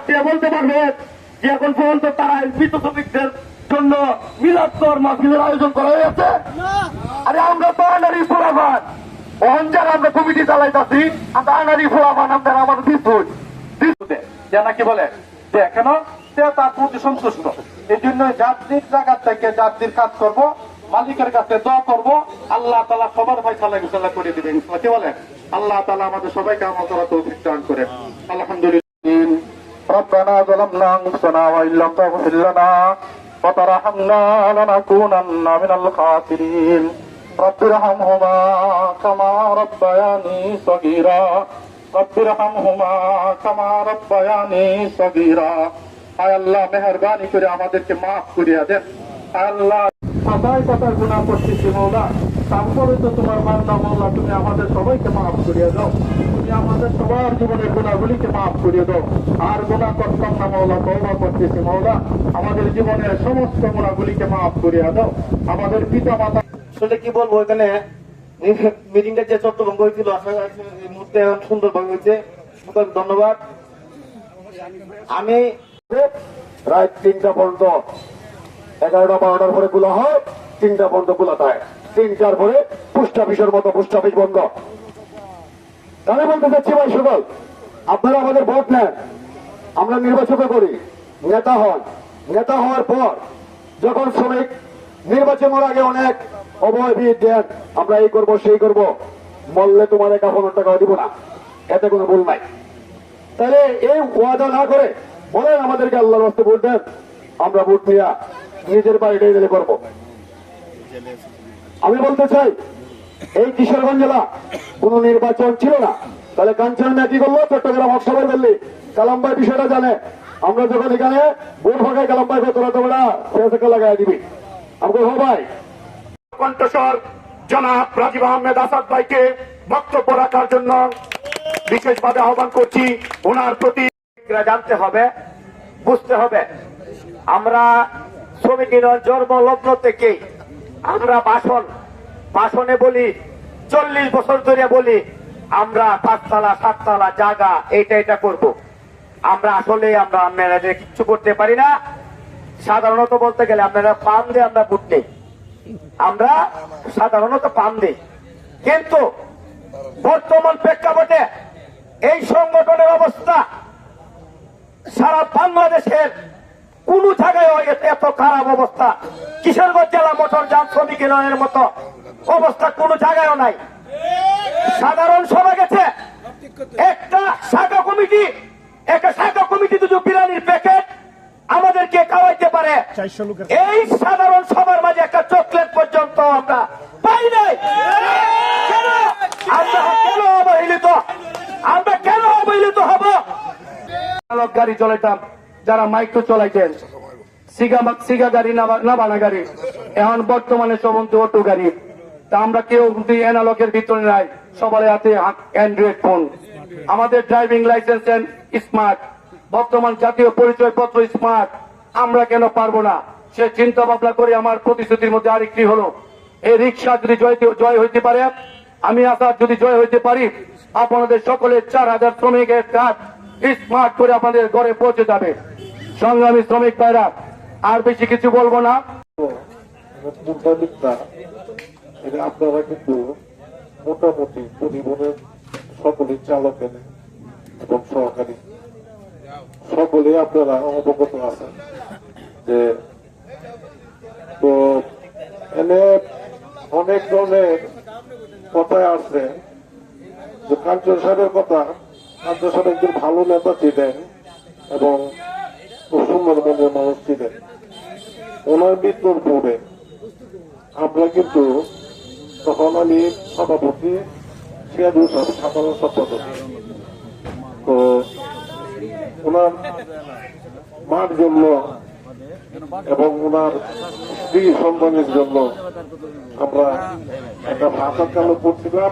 হাত বলতে পারবেন যে এখন পর্যন্ত তারা মৃত শ্রমিকদের জন্য মিলাদকর মাহফিলের আয়োজন করা হয়েছে। আরে আমরা তো আনারি ফোলাফান। অঞ্জার আমরা কমিটি চালাইতাছি, আমরা আনারি ফোলাফান, আমরা আমাদের বিদ্যুৎ যে নাকি বলে যে কেন? সে তার প্রতি সন্তুষ্ট। এই জন্য যাত্রীর জায়গা থেকে যাত্রীর কাজ করব, মালিকের কাছে দোয়া করব, আল্লাহ তালা সবার ফয়সালা গুসালা করে দিবেন। কি আল্লাহ তালা আমাদের সবাইকে তৌফিক দান আলহামদুলিল্লাহ। ربنا ظلمنا انفسنا وان لم تغفر لنا وترحمنا لنكونن من الخاسرين رب ارحمهما كما ربياني صغيرا رب ارحمهما كما ربياني صغيرا আয় আল্লাহ মেহরবানি করে আমাদেরকে মাফ করিয়া দেন আয় আল্লাহ কথায় কথায় গুণা করতেছি মৌলা তারপরে তো তোমার বান্দা মৌলা তুমি আমাদের সবাইকে মাফ করিয়া দাও। তুমি আমাদের সবার জীবনের গুণাগুলিকে মাফ করিয়ে দাও। আর গুণা করতাম না মৌলা তৌবা করতেছি মৌলা। আমাদের জীবনের সমস্ত গুণাগুলিকে মাফ করিয়া দাও। আমাদের পিতা মাতা আসলে কি বলব এখানে মিটিংটা যে চট্টগ্রাম হয়েছিল আসলে এই মুহূর্তে এখন সুন্দরভাবে হয়েছে। ধন্যবাদ। আমি রাত তিনটা পর্যন্ত। এগারোটা বারোটার পরে গুলো হয়, তিনটা পর্যন্তগুলা থাকে। তিনটার পরে পোস্ট অফিসের মতো, পোস্ট অফিস বন্ধ। তাহলে বলতে চাচ্ছি ভাই সকল? আপনারা আমাদের ভোট নেন। আমরা নির্বাচন করি। নেতা হন। নেতা হওয়ার পর যখন শ্রমিক নির্বাচনের আগে অনেক অবয় বিয়ে দেন, আমরা এই করব, সেই করব। মরলে তোমার এক পনেরো টাকা দিব না। এতে কোনো ভুল নাই। তাহলে এই ওয়াদা না করে বলেন আমাদেরকে আল্লাহর হস্তে ভোট দেন। আমরা ভোট নিয়ে নিজের বাড়িটাই দিলে করব। আমি বলতে চাই, এই কিশোরগঞ্জ জেলা কোন নির্বাচন ছিল না। তাহলে কাঞ্চন কি করল? চট্টগ্রাম অক্সফার করলি কালাম্বাই বিষয়টা জানে। আমরা যখন এখানে ভোট ভাগাই কালাম্বাই তোরা তোমরা ফেসকে লাগাই দিবি। আমাকে ভাই। কণ্ঠস্বর জনাব রাজীব আহমেদ আসাদ ভাইকে বক্তব্য রাখার জন্য বিশেষভাবে আহ্বান করছি। ওনার প্রতি জানতে হবে, বুঝতে হবে। আমরা শ্রমিক ইউনিয়ন জন্ম লগ্ন থেকে আমরা বাসন, বাসনে বলি চল্লিশ বছর ধরে বলি আমরা পাঁচতলা, সাততলা জায়গা, এইটা এটা করব। আমরা আসলে আমরা ম্যানেজার কিচ্ছু করতে পারি না। সাধারণত বলতে গেলে আপনারা পান দিয়ে আমরা বুট নেই। আমরা সাধারণত পান দিই কিন্তু বর্তমান প্রেক্ষাপটে এই সংগঠনের অবস্থা সারা বাংলাদেশের কোন জায়গায় এত- এত খারাপ অবস্থা। কিশোরগঞ্জ জেলা মোটর যান শ্রমিক ইউনিয়নের মতো অবস্থা কোন জায়গায় নাই। সাধারণ সভা গেছে। একটা শাখা কমিটি একটা শাখা কমিটি দুটো বিরিয়ানির প্যাকেট আমাদেরকে খাওয়াইতে পারে। এই সাধারণ সবার মাঝে একটা চকলেট পর্যন্ত আমরা পাই নাই। কেন? আমরা কেন অবহেলিত? আমরা কেন অবহেলিত হব? চালক গাড়ি চলাইতাম যারা মাইক্রো চলাইতেন। সিগা সিগা গাড়ি, নাবা- নাবানা গাড়ি। এখন বর্তমানে সমন্ত অটো গাড়ি। তা আমরা কেউ কিন্তু ভিতরে নাই সবার হাতে অ্যান্ড্রয়েড ফোন আমাদের ড্রাইভিং লাইসেন্স স্মার্ট বর্তমান জাতীয় পরিচয় পত্র স্মার্ট আমরা কেন পারব না? সে চিন্তা ভাবনা করে আমার প্রতিশ্রুতির মধ্যে আরেকটি হলো, এই রিক্সা যদি জয় জয় হইতে পারে, আমি আসার যদি জয় হইতে পারি, আপনাদের সকলের চার হাজার শ্রমিকের কাজ স্মার্ট করে আপনাদের ঘরে পৌঁছে যাবে। সংগ্রামী শ্রমিক ভাইরা আর বেশি কিছু বলব না। আপনারা কিন্তু মোটামুটি পরিবহনের সকলে চালকের এবং সহকারী। সকলে আপনারা অবগত আছেন যে, তো এনে অনেক ধরনের কথায় আছে যে কাঞ্চন সাহেবের কথা কাঞ্চন সাহেব একজন ভালো নেতা ছিলেন এবং খুব সুন্দর মানুষ ছিলেন। ওনার মৃত্যুর পরে আমরা কিন্তু তখন আমি সভাপতি সিরাজুল সাহেব সাধারণ সম্পাদক। তো ওনার মার জন্য এবং ওনার স্ত্রী সন্তানের জন্য আমরা একটা ভাষা চালু করছিলাম।